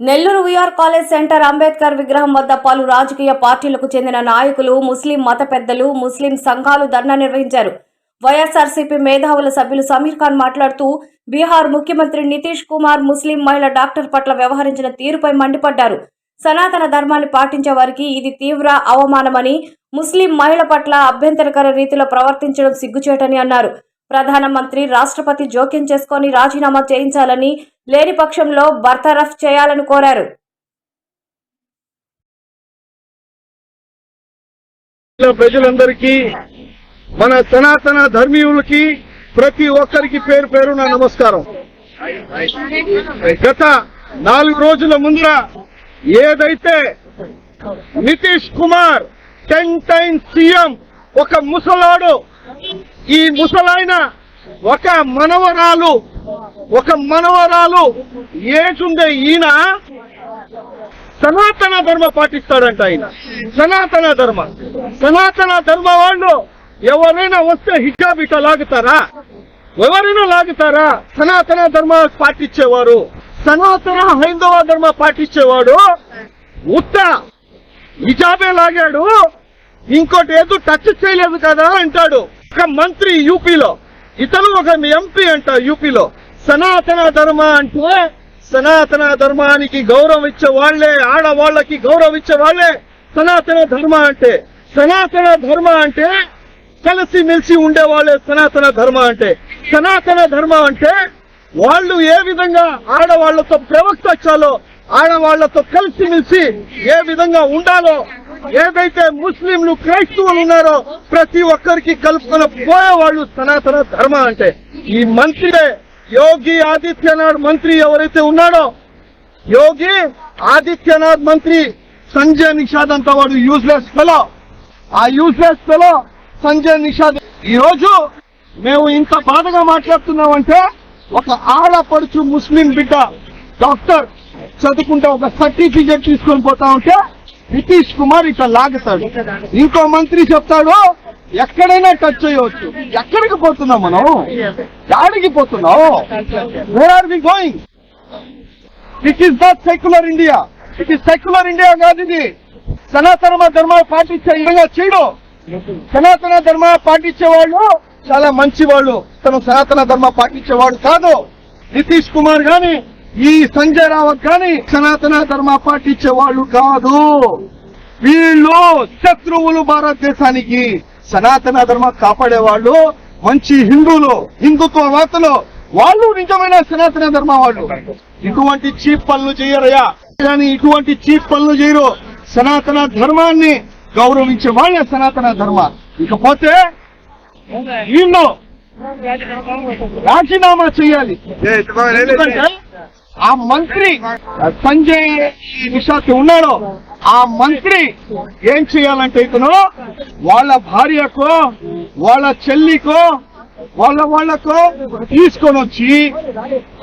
Nellore V R college centre Ambedkar విగ్రహం వద్ద పలు రాజకీయ పార్టీలకు చెందిన నాయకులు ముస్లిం మత పెద్దలు ముస్లిం సంఘాలు ధర్నా నిర్వహించారు. వైఎస్ఆర్సీపీ మేధావుల సభ్యులు సమీర్ ఖాన్ మాట్లాడుతూ బీహార్ ముఖ్యమంత్రి నితీష్ కుమార్ ముస్లిం మహిళ డాక్టర్ పట్ల వ్యవహరించిన తీరుపై మండిపడ్డారు. సనాతన ధర్మాన్ని పాటించే వారికి ఇది తీవ్ర అవమానమని ముస్లిం మహిళ పట్ల అభ్యంతరకర రీతిలో ప్రవర్తించడం సిగ్గుచేటని అన్నారు. ప్రధానమంత్రి రాష్ట్రపతి జోక్యం చేసుకొని రాజీనామా చేయించాలని లేని పక్షంలో బర్తరఫ్ చేయాలని కోరారు. ప్రజలందరికీ మన సనాతన ధర్మీయులకి ప్రతి ఒక్కరికి పేరు పేరు నా నమస్కారం. గత నాలుగు రోజుల ముందర ఏదైతే Nitish Kumar ten time CM ఒక ముసలాడు ఈ ముసలాయన ఒక మనవరాలు ఒక మనవరాలు ఏటుండే ఈయన సనాతన ధర్మ పాటిస్తాడంట ఆయన. సనాతన ధర్మ. సనాతన ధర్మ వాళ్ళు ఎవరైనా వస్తే హిజాబ్ ఇట లాగుతారా? ఎవరైనా లాగుతారా? సనాతన ధర్మ పాటించేవారు. సనాతన హైందవ ధర్మ పాటించేవాడు ఉత్త హిజాబే లాగాడు. ఇంకోటి ఏదో టచ్ చేయలేదు కదా అంటాడు. ఒక మంత్రి యూపీలో ఇతను ఒక ఎంపీ అంట యూపీలో. సనాతన ధర్మ అంటే సనాతన ధర్మానికి గౌరవం ఇచ్చే వాళ్ళే ఆడవాళ్ళకి గౌరవం ఇచ్చే వాళ్ళే సనాతన ధర్మ అంటే. సనాతన ధర్మ అంటే కలిసి మెలిసి ఉండే వాళ్ళే సనాతన ధర్మ అంటే. సనాతన ధర్మ అంటే వాళ్ళు ఏ విధంగా ఆడవాళ్ళతో ప్రవర్తించాలో ఆడవాళ్ళతో కలిసి మెలిసి ఏ విధంగా ఉండాలో ఏదైతే ముస్లింలు క్రైస్తవులు ఉన్నారో ప్రతి ఒక్కరికి కలుపుకొని పోయేవాళ్ళు సనాతన ధర్మ అంటే. ఈ మంత్రి యోగి ఆదిత్యనాథ్ మంత్రి ఎవరైతే ఉన్నాడో యోగి ఆదిత్యనాథ్ మంత్రి సంజయ్ నిషాద్ అంత వాడు యూజ్లెస్ ఫెలో ఆ యూజ్లెస్ ఫెలో సంజయ్ నిషాద్. ఈ రోజు మేము ఇంత బాధగా మాట్లాడుతున్నామంటే ఒక ఆడపడుచు ముస్లిం బిడ్డ డాక్టర్ చదువుకుంటే ఒక సర్టిఫికేట్ తీసుకొని పోతా ఉంటే నితీష్ కుమార్ ఇట్లా లాగుతాడు. ఇంకో మంత్రి చెప్తాడు ఎక్కడైనా టచ్ చేయవచ్చు. ఎక్కడికి పోతున్నాం మనం? యాడికి పోతున్నావు? Where are we going it is not secular India it is secular India కాదు ఇది సనాతన ధర్మ పాటించే విధంగా చేయడు సనాతన ధర్మ పాటించే వాళ్ళు చాలా మంచి వాళ్ళు తను సనాతన ధర్మ పాటించేవాడు కాదు. నితీష్ కుమార్ గాని ఈ సంజయ్ రావత్ గాని సనాతన ధర్మ పాటించే వాళ్ళు కాదు. వీళ్ళు శత్రువులు భారతదేశానికి సనాతన ధర్మ కాపాడే వాళ్ళు మంచి హిందువులు హిందుత్వవాదులు వాళ్ళు నిజమైన సనాతన ధర్మ వాళ్ళు. ఇటువంటి చీప్ పనులు చేయరయ్యా. కానీ ఇటువంటి చీప్ పనులు చేయరు. సనాతన ధర్మాన్ని గౌరవించే వాళ్ళే సనాతన ధర్మ. ఇకపోతే వీళ్ళు రాజీనామా చేయాలి. ఎందుకంటే ఆ మంత్రి సంజయ్ నిషాద్ ఉన్నాడో. ఆ మంత్రి ఏం చేయాలంటే ఇతను వాళ్ళ భార్యకో వాళ్ళ చెల్లికో వాళ్ళ వాళ్ళకో తీసుకొని వచ్చి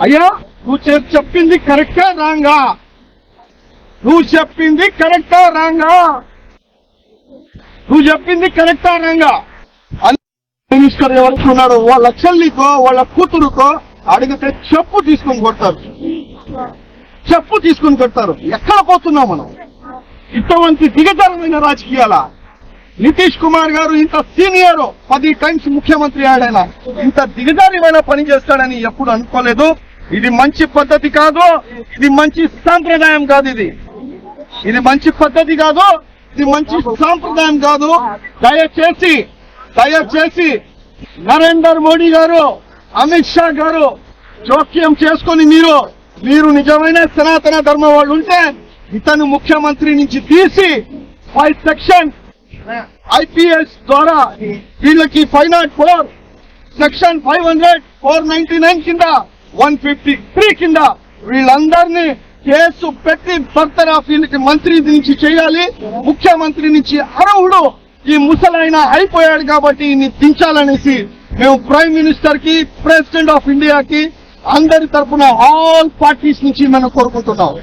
అయ్యా నువ్వు చెప్పింది కరెక్టా రాంగా? నువ్వు చెప్పింది కరెక్టా రాంగా? నువ్వు చెప్పింది కరెక్టా రాంగా? అని మినిస్టర్ ఎవరికి వాళ్ళ చెల్లికో వాళ్ళ కూతురుకో అడిగితే చెప్పు తీసుకొని కొడతారు చెప్పు తీసుకొని పెడతారు. ఎక్కడ పోతున్నాం మనం? ఇటువంటి దిగజారమైన రాజకీయాల నితీష్ కుమార్ గారు ఇంత సీనియర్ పది టైమ్స్ ముఖ్యమంత్రి ఆడైనా ఇంత దిగజారమైన పని చేస్తాడని ఎప్పుడు అనుకోలేదు. ఇది మంచి పద్ధతి కాదు ఇది మంచి సాంప్రదాయం కాదు ఇది. ఇది మంచి పద్ధతి కాదు ఇది మంచి సాంప్రదాయం కాదు. దయచేసి దయచేసి నరేందర్ మోడీ గారు అమిత్ షా గారు జోక్యం చేసుకొని మీరు మీరు నిజమైన సనాతన ధర్మ వాళ్ళు ఉంటే ఇతను ముఖ్యమంత్రి నుంచి తీసి ఫైవ్ సెక్షన్ ఐపీఎస్ ద్వారా వీళ్ళకి five not four section five hundred four ninety nine కింద వన్ ఫిఫ్టీ త్రీ కింద వీళ్ళందరినీ కేసు పెట్టి బర్తరాఫ్ వీళ్ళకి మంత్రి నుంచి చేయాలి ముఖ్యమంత్రి నుంచి అర్హుడు ఈ ముసలైన అయిపోయాడు కాబట్టి ఈయన్ని దించాలనేసి మేము ప్రైమ్ మినిస్టర్కి ప్రెసిడెంట్ ఆఫ్ ఇండియాకి అందరి తరఫున ఆల్ పార్టీస్ నుంచి మనం కోరుకుంటున్నాం.